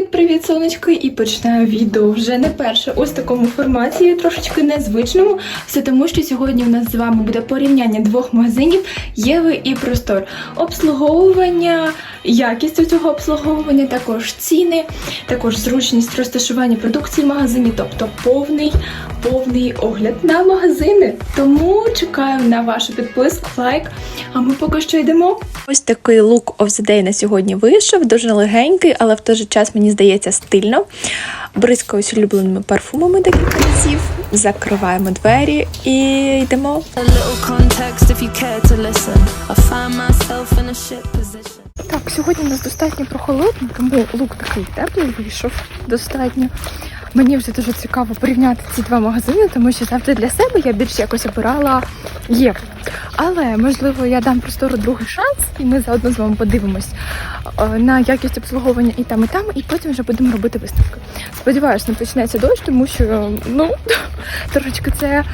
Привіт, сонечко! І починаю відео вже не перше ось такому форматі, трошечки незвичному. Все тому, що сьогодні у нас з вами буде порівняння двох магазинів Єви і Простор. Обслуговування, якість цього обслуговування, також ціни, також зручність розташування продукції в магазині, тобто повний, повний огляд на магазини. Тому чекаю на вашу підписку, лайк. А ми поки що йдемо. Ось такий лук of the day на сьогодні вийшов, дуже легенький, але в той же час мені здається стильно. Бризкаюсь улюбленими парфумами декілька разів, закриваємо двері і йдемо. Так, сьогодні у нас достатньо прохолодно, тому лук такий теплий вийшов достатньо. Мені вже дуже цікаво порівняти ці два магазини, тому що завжди для себе я більш якось обирала Єву. Але можливо я дам простору другий шанс, і ми заодно з вами подивимось е, на якість обслуговування і там, і там, і потім вже будемо робити висновки. Сподіваюсь, не почнеться дощ, тому що ну трошечки це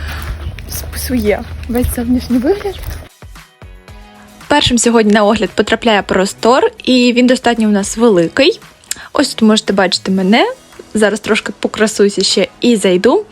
псує весь зовнішній вигляд. Першим сьогодні на огляд потрапляє простор, і він достатньо у нас великий. Ось тут можете бачити мене. Зараз трошки покрасуюся ще і зайду.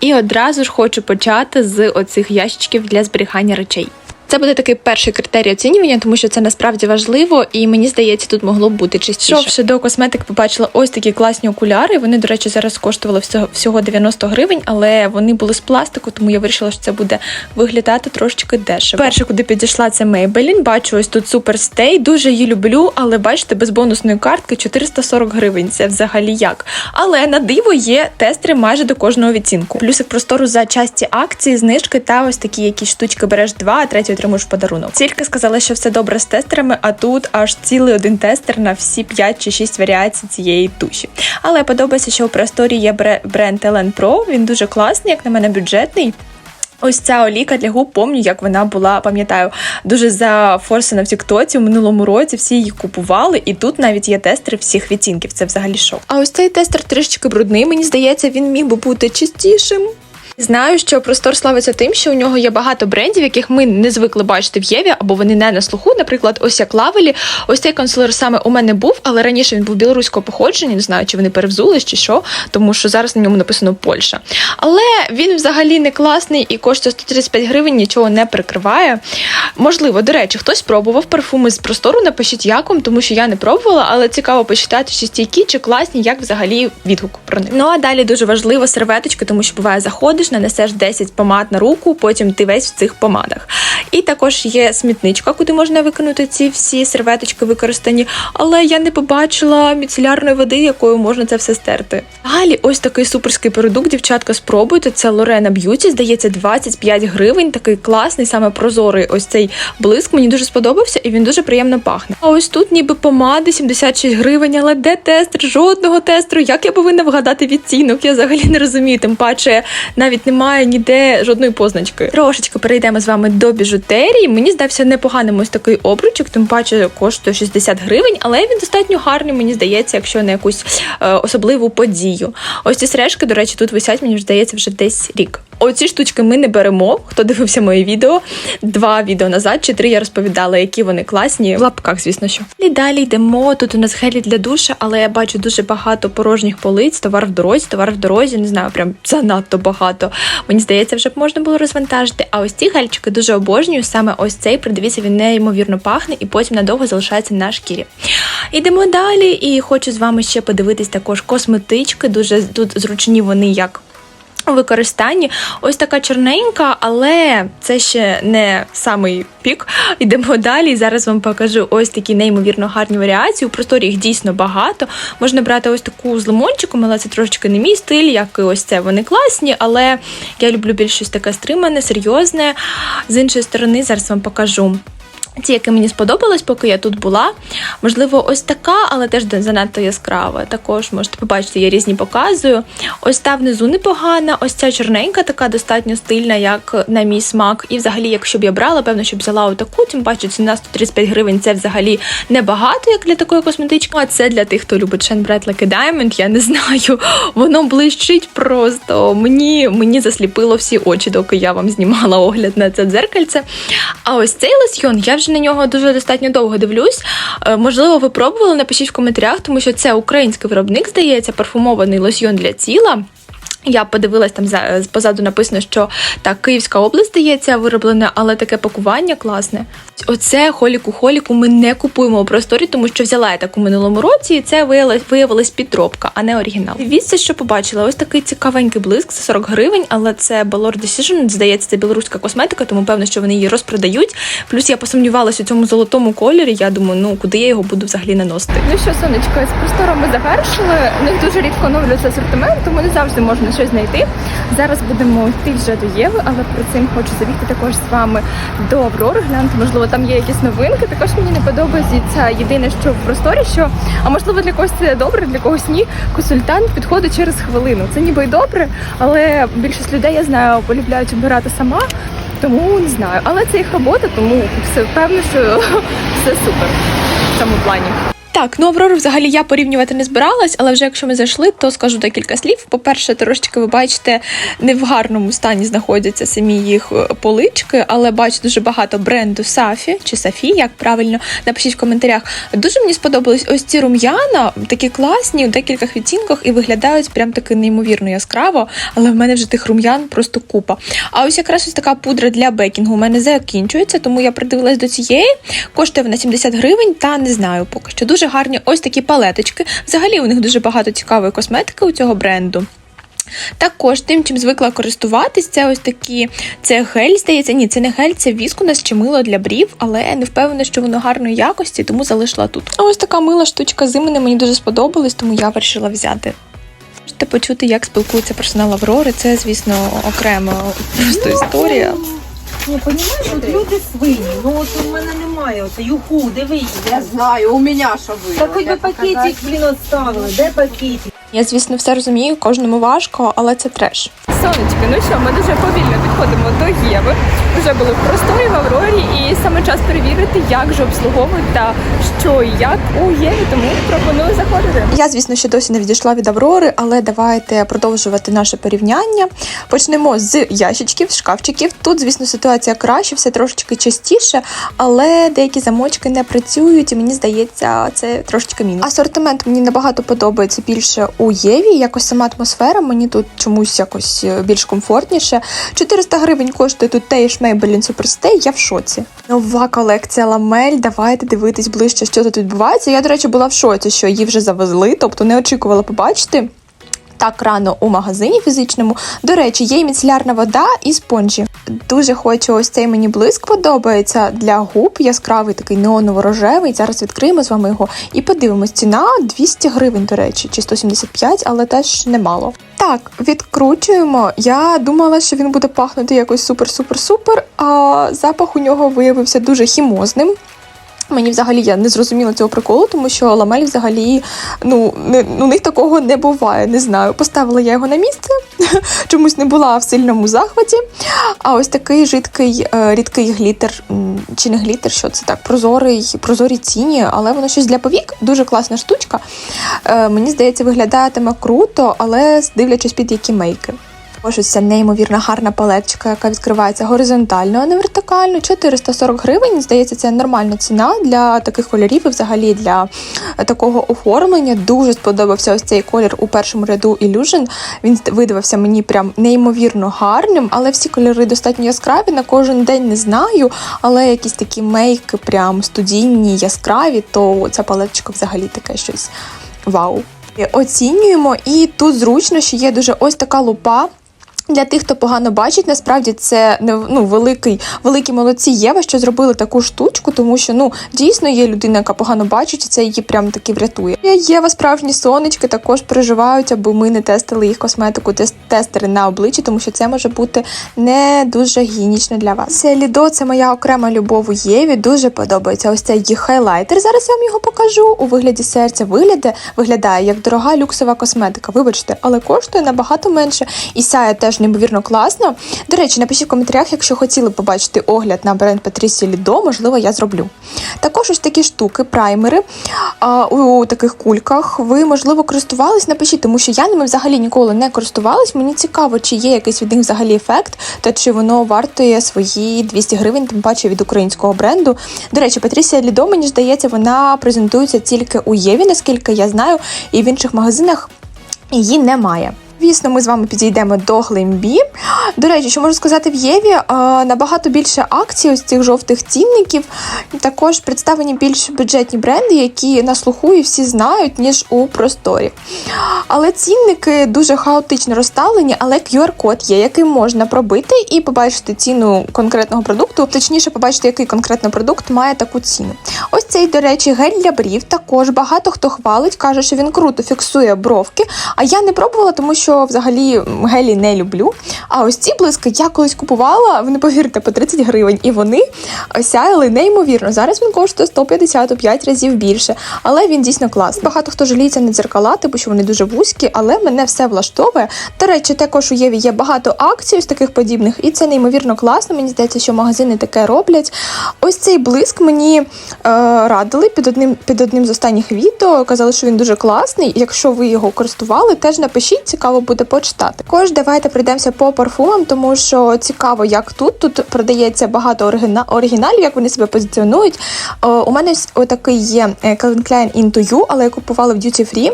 І одразу ж хочу почати з оцих ящичків для зберігання речей. Це буде такий перший критерій оцінювання, тому що це насправді важливо, і мені здається, тут могло б бути чистіше. Шовши до косметики побачила ось такі класні окуляри. Вони, до речі, зараз коштували всього, всього 90 гривень, але вони були з пластику, тому я вирішила, що це буде виглядати трошечки дешево. Перше, куди підійшла, це Maybelline. Бачу, ось тут Superstay. Дуже її люблю, але бачите, без бонусної картки 440 гривень. Це взагалі як. Але на диво є тестери майже до кожного відцінку. Плюсик простору за часті акції, знижки та ось такі якісь штучки береш два, а третю отримуєш подарунок. Тільки сказала, що все добре з тестерами, а тут аж цілий один тестер на всі 5 чи 6 варіацій цієї туші. Але подобається, що у просторі є бре- бренд Ellen Pro. Він дуже класний, як на мене, бюджетний. Ось ця оліка для губ, помню, як вона була, пам'ятаю, дуже зафорсена в Тіктоці у минулому році. Всі її купували, і тут навіть є тестери всіх відтінків. Це взагалі шок. А ось цей тестер трішечки брудний. Мені здається, він міг би бути чистішим. Знаю, що простор славиться тим, що у нього є багато брендів, яких ми не звикли бачити в Єві, або вони не на слуху. Наприклад, ось як лавелі. Ось цей консилер саме у мене був, але раніше він був білоруського походження. Не знаю, чи вони перевзулись чи що, тому що зараз на ньому написано Польща. Але він взагалі не класний і коштує 135 гривень, нічого не прикриває. Можливо, до речі, хтось пробував парфуми з простору. Напишіть як тому що я не пробувала, але цікаво почитати, чи стійкі, чи класні, як взагалі відгук про них. Ну а далі дуже важливо серветочки, тому що буває заходиш, нанесеш 10 помад на руку, потім ти весь в цих помадах. І також є смітничка, куди можна викинути ці всі серветочки використані, але я не побачила міцелярної води, якою можна це все стерти. Далі ось такий суперський продукт, дівчатка, спробуйте. Це Lorena Beauty, здається, 25 гривень. Такий класний, саме прозорий ось цей блиск. Мені дуже сподобався і він дуже приємно пахне. А ось тут ніби помади 76 гривень, але де тестер? Жодного тестеру. Як я повинна вгадати відтінок? Я взагалі не розумію. Тим паче навіть немає ніде жодної позначки. Трошечки перейдемо з вами до біжутерії. Мені здався непоганим ось такий обручок, тим паче коштує 60 гривень, але він достатньо гарний, мені здається, якщо на якусь е, особливу подію. Ось ці сережки, до речі, тут висять, мені здається, вже десь рік. Оці штучки ми не беремо. Хто дивився моє відео? Два відео назад чи три я розповідала, які вони класні. В лапках, звісно, що. І далі йдемо. Тут у нас гелі для душа, але я бачу дуже багато порожніх полиць, товар в дорозі, товар в дорозі, не знаю, прям занадто багато. Мені здається, вже б можна було розвантажити. А ось ці гельчики дуже обожнюю. Саме ось цей, придивіться, він неймовірно пахне і потім надовго залишається на шкірі. Йдемо далі, і хочу з вами ще подивитись також косметички. Дуже тут зручні вони як. Використанні ось така чорненька, але це ще не самий пік. Йдемо далі. Зараз вам покажу ось такі неймовірно гарні варіації. У просторі їх дійсно багато. Можна брати ось таку з лимончиком, але це трошечки не мій стиль, як і ось це. Вони класні, але я люблю більш щось таке стримане, серйозне. З іншої сторони, зараз вам покажу. Ті, які мені сподобалось, поки я тут була. Можливо, ось така, але теж занадто яскрава. Також можете побачити, я різні показую. Ось та внизу непогана, ось ця чорненька, така достатньо стильна, як на мій смак. І взагалі, якщо б я брала, певно, щоб взяла отаку, тим паче ціна 135 гривень це взагалі небагато, як для такої косметички. А це для тих, хто любить Bright Like a Diamond, я не знаю. Воно блищить просто. Мені, мені засліпило всі очі, доки я вам знімала огляд на це дзеркальце. А ось цей лосьйон я вже вже на нього дуже достатньо довго дивлюсь. Е, Можливо, ви пробували, напишіть в коментарях, тому що це український виробник, здається, парфумований лосьйон для тіла. Я подивилась там за позаду написано, що так, Київська область здається вироблена, але таке пакування класне. Оце холіку холіку ми не купуємо у просторі, тому що взяла я таку минулому році, і це виявилась, виявилась підробка, а не оригінал. Дивіться, що побачила. Ось такий цікавенький блиск, це 40 гривень, але це Balor Decision, здається, це білоруська косметика, тому певно, що вони її розпродають. Плюс я посумнівалася у цьому золотому кольорі. Я думаю, ну куди я його буду взагалі наносити. Ну що, сонечко, з простором ми завершили. У них дуже рідко оновлюється асортимент, тому не завжди можна щось знайти. Зараз будемо йти вже до Єви, але перед цим хочу забігти також з вами до Аврори. Глянути, можливо, там є якісь новинки. Також мені не подобається єдине, що в просторі, що а можливо для когось це добре, для когось ні. Консультант підходить через хвилину. Це ніби й добре, але більшість людей я знаю полюбляють обирати сама. Тому не знаю, але це їх робота, тому все впевнено, що все супер в цьому плані. Так, ну Аврору взагалі я порівнювати не збиралась, але вже якщо ми зайшли, то скажу декілька слів. По-перше, трошечки ви бачите, не в гарному стані знаходяться самі їх е, полички, але бачу дуже багато бренду Сафі чи Сафі, як правильно. Напишіть в коментарях. Дуже мені сподобались ось ці рум'яна, такі класні у декількох відтінках і виглядають прям таки неймовірно яскраво, але в мене вже тих рум'ян просто купа. А ось якраз ось така пудра для бекінгу у мене закінчується, тому я придивилась до цієї. Коштує вона 70 гривень, та не знаю поки що. Дуже гарні ось такі палеточки. Взагалі у них дуже багато цікавої косметики у цього бренду. Також тим, чим звикла користуватись, це ось такі це гель, здається. Ні, це не гель, це віскунас чи мило для брів, але я не впевнена, що воно гарної якості, тому залишила тут. А ось така мила штучка з мені дуже сподобалась, тому я вирішила взяти. Можете почути, як спілкується персонал Аврори. Це, звісно, окрема просто історія. Ну, понимаешь, от люди свині. Ну от у мене немає. Оце юху, диви її. Я знаю, у меня що було. Та хоч би пакетик, блін, оставили. Де пакетик? Я, звісно, все розумію, кожному важко, але це треш. Сонечки, ну що, ми дуже повільно підходимо до Єви. Вже були в просторі в Аврорі, і саме час перевірити, як же обслуговують та що і як у Єві. Тому пропоную заходити. Я, звісно, ще досі не відійшла від Аврори, але давайте продовжувати наше порівняння. Почнемо з ящичків, шкафчиків. Тут, звісно, ситуація краще, все трошечки частіше, але деякі замочки не працюють, і мені здається, це трошечки мінус. Асортимент мені набагато подобається більше у Єві. Якось сама атмосфера мені тут чомусь якось е, більш комфортніше. 400 гривень коштує тут теж Maybelline суперстей, я в шоці. Нова колекція ламель. Давайте дивитись ближче, що тут відбувається. Я, до речі, була в шоці, що її вже завезли, тобто не очікувала побачити. Так рано у магазині фізичному. До речі, є і міцелярна вода і спонжі. Дуже хочу ось цей мені блиск подобається для губ. Яскравий такий неоново-рожевий. Зараз відкриємо з вами його і подивимось. Ціна 200 гривень, до речі, чи 175, але теж немало. Так, відкручуємо. Я думала, що він буде пахнути якось супер-супер-супер, а запах у нього виявився дуже хімозним. Мені взагалі я не зрозуміла цього приколу, тому що ламель взагалі ну не, у них такого не буває. Не знаю. Поставила я його на місце, чомусь не була в сильному захваті. А ось такий жидкий е, рідкий глітер, чи не глітер, що це так, прозорий, прозорі тіні, але воно щось для повік, дуже класна штучка. Е, мені здається, виглядатиме круто, але дивлячись під які мейки. Ось ось ця неймовірно гарна палеточка, яка відкривається горизонтально, а не вертикально. 440 гривень. Здається, це нормальна ціна для таких кольорів і взагалі для такого оформлення. Дуже сподобався ось цей колір у першому ряду Illusion. Він видавався мені прям неймовірно гарним, але всі кольори достатньо яскраві. На кожен день не знаю, але якісь такі мейки, прям студійні, яскраві, то ця палеточка взагалі таке щось вау. Оцінюємо, і тут зручно, що є дуже ось така лупа. Для тих, хто погано бачить, насправді це ну великий, великі молодці Єва, що зробили таку штучку, тому що ну дійсно є людина, яка погано бачить, і це її прям таки врятує. Єва, справжні сонечки, також переживають, аби ми не тестили їх косметику, тестери на обличчі, тому що це може бути не дуже гігієнічно для вас. Це Лідо, це моя окрема любов у Єві. Дуже подобається ось цей їх хайлайтер. Зараз я вам його покажу. У вигляді серця виглядає, виглядає як дорога люксова косметика. Вибачте, але коштує набагато менше і сяє теж теж неймовірно класно. До речі, напишіть в коментарях, якщо хотіли побачити огляд на бренд Patricia Lido, можливо, я зроблю. Також ось такі штуки, праймери а, у таких кульках. Ви, можливо, користувались, напишіть, тому що я ними взагалі ніколи не користувалась. Мені цікаво, чи є якийсь від них взагалі ефект, та чи воно вартує свої 200 гривень, тим паче від українського бренду. До речі, Патрісія Лідо, мені здається, вона презентується тільки у Єві, наскільки я знаю, і в інших магазинах її немає. Звісно, ми з вами підійдемо до Глембі. До речі, що можу сказати в Єві, е, набагато більше акцій ось цих жовтих цінників. Також представлені більш бюджетні бренди, які на слуху і всі знають, ніж у просторі. Але цінники дуже хаотично розставлені, але QR-код є, який можна пробити і побачити ціну конкретного продукту, точніше, побачити, який конкретно продукт має таку ціну. Ось цей, до речі, гель для брів. Також багато хто хвалить, каже, що він круто фіксує бровки. А я не пробувала, тому що взагалі гелі не люблю. А ось ці блиски я колись купувала, ви не повірите, по 30 гривень, і вони сяяли неймовірно. Зараз він коштує 155 разів більше, але він дійсно класний. Багато хто жаліється на дзеркала, типу, що вони дуже вузькі, але мене все влаштовує. До речі, також у Єві є багато акцій з таких подібних, і це неймовірно класно. Мені здається, що магазини таке роблять. Ось цей блиск мені е, радили під одним під одним з останніх відео. Казали, що він дуже класний. Якщо ви його користували, теж напишіть, цікаво буде почитати. Також давайте пройдемося по парфумам, тому що цікаво, як тут. Тут продається багато оригіна... оригіналів, як вони себе позиціонують. О, у мене отакий є е, Calvin Klein Into You, але я купувала в Duty Free.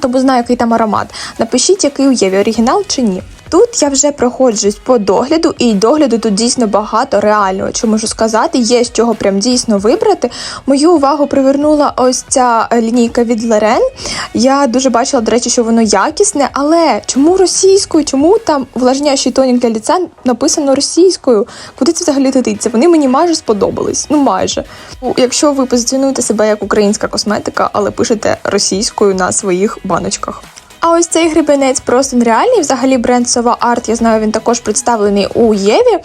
Тому знаю, який там аромат. Напишіть, який у Єві оригінал чи ні. Тут я вже проходжусь по догляду, і догляду тут дійсно багато реального. Що можу сказати, є з чого прям дійсно вибрати. Мою увагу привернула ось ця лінійка від Лерен. Я дуже бачила, до речі, що воно якісне, але чому російською? Чому там увлажняючий тонік для ліця написано російською? Куди це взагалі тититься? Вони мені майже сподобались. Ну майже. Ну, Якщо ви позиціонуєте себе як українська косметика, але пишете російською на своїх баночках. А ось цей грибенець просто нереальний. Взагалі бренд Сова Арт, я знаю, він також представлений у Єві.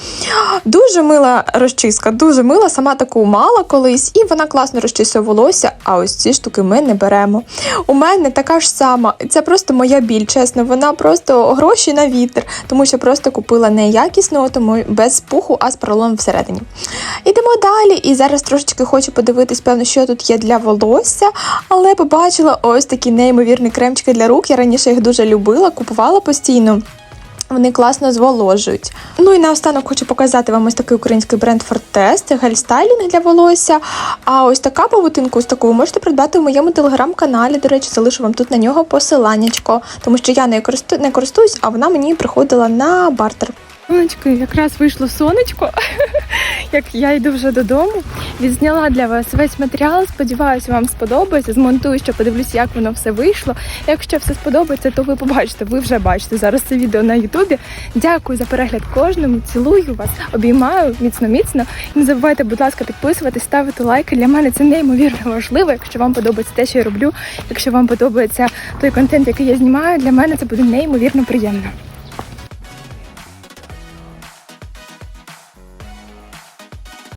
Дуже мила розчіска, дуже мила. Сама таку мала колись, і вона класно розчісує волосся. А ось ці штуки ми не беремо. У мене така ж сама. Це просто моя біль, чесно. Вона просто гроші на вітер, тому що просто купила неякісного, тому без пуху, а з поролоном всередині. Ідемо далі. І зараз трошечки хочу подивитись, певно, що тут є для волосся, але побачила ось такі неймовірні кремчики для рук. Я раніше їх дуже любила, купувала постійно. Вони класно зволожують. Ну і наостанок хочу показати вам ось такий український бренд Fortes. Це гель-стайлінг для волосся. А ось така павутинку, ось таку ви можете придбати у моєму телеграм-каналі. До речі, залишу вам тут на нього посиланнячко, тому що я не користуюсь, а вона мені приходила на бартер. Сонечко, якраз вийшло сонечко, як я йду вже додому. Відзняла для вас весь матеріал. Сподіваюся, вам сподобається. Змонтую, що подивлюся, як воно все вийшло. Якщо все сподобається, то ви побачите. Ви вже бачите зараз це відео на Ютубі. Дякую за перегляд кожному. Цілую вас, обіймаю міцно, міцно. І не забувайте, будь ласка, підписуватись, ставити лайки. Для мене це неймовірно важливо. Якщо вам подобається те, що я роблю, якщо вам подобається той контент, який я знімаю, для мене це буде неймовірно приємно.